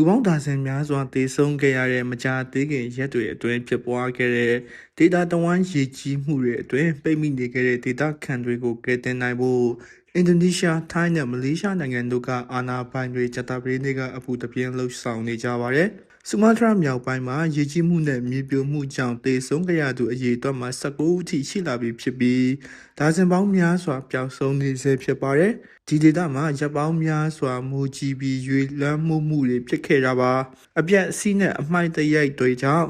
လူပေါင်းဒါဇင်များစွာတေဆုံးခဲ့ရတဲ့မကြာသေးခင်ရက်တွေအတွင်းဖြစ်ပွားခဲ့တဲ့ဒေတာတဝမ်းရေကြီးမှုတွေအတွင်းပိတ်မိနေခဲ့တဲ့ဒေတာခံတွေကိုကယ်တင်နိုင်ဖို့အင်ဒိုနီးရှား၊ထိုင်းနဲ့မလေးရှားနိုင်ငံတို့ကအာဏာပိုင်တွေဂျတာပရီနေကအပူတပြင်းလှုပ်ဆောင်နေကြပါတယ်။ ဆူမာတရာမြောက်ပိုင်းမှာရေကြီးမှုနဲ့မြေပြိုမှုကြောင့်တေဆုံးခဲ့ရသူအရေအတွက်မှာ19ဦးထိရှိလာပြီဖြစ်ပြီးဒါဇင်ပေါင်းများစွာပျောက်ဆုံးနေဆဲဖြစ်ပါတယ်။ဒီဒေသမှာရပ်ပေါင်းများစွာမူကြီးပြီးရွေလန်းမှုမှုတွေဖြစ်ခဲ့တာပါ။အပြက်အစီးနဲ့အမှိုက်တရိုက်တွေကြောင့်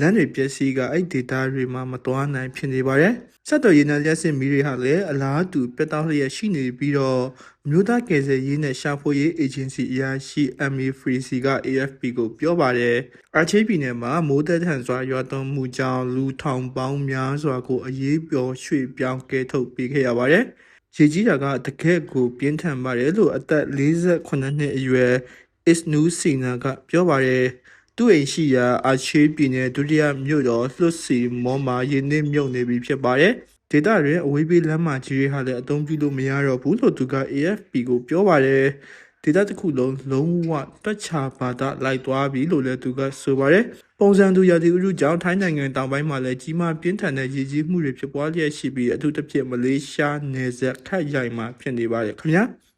လမ်းတွေပျက်စီးကအဲ့ဒေတာတွေမှာမတော်နိုင်ဖြစ်နေပါတယ်။ဆက်တော်ရည်နဲ့လျှက်စစ်မီတွေဟာလည်းအလားတူပြတ်တောက်လျက်ရှိနေပြီးတော့အမျိုးသားကယ်ဆယ်ရေးနဲ့ရှာဖွေရေးအေဂျင်စီအရာရှိ MA Freeze က AFP ကိုပြောပါတယ်။အာချေးပြည်နယ်မှာမိုးသက်ထန်စွာရွာသွန်းမှုကြောင့်လူထောင်ပေါင်းများစွာကိုအရေးပေါ်ရွှေ့ပြောင်းကဲထုတ်ပေးခဲ့ရပါတယ်။ရေကြီးတာကတကယ့်ကိုပြင်းထန်ပါတယ်လို့အသက်48နှစ်အရွယ် Isnu Sina ကပြောပါတယ်။ သူ့အိမ်ရှိရာအာချေးပြည်နယ်ဒုတိယမြို့တော်လွတ်စီမောမှာရင်းနှီးမြုပ်နေပြီဖြစ်ပါတယ်။ဒေတာတွင်အဝေးပြေးလမ်းမကြီးတွေဟာလည်းအသုံးပြုလို့မရတော့ဘူးလို့သူက AFP ကိုပြောပါတယ်။ဒေတာတစ်ခုလုံးလုံးဝတွက်ချပါဒလိုက်သွားပြီလို့လည်းသူကဆိုပါတယ်။ပုံစံသူရာသီဥတုကြောင့်ထိုင်းနိုင်ငံတောင်ပိုင်းမှာလည်းကြီးမားပြင်းထန်တဲ့ရေကြီးမှုတွေဖြစ်ပွားလျက်ရှိပြီးအထူးသဖြင့်မလေးရှားနယ်စပ်ခတ်ရိုင်မှာဖြစ်နေပါတယ်ခင်ဗျာ။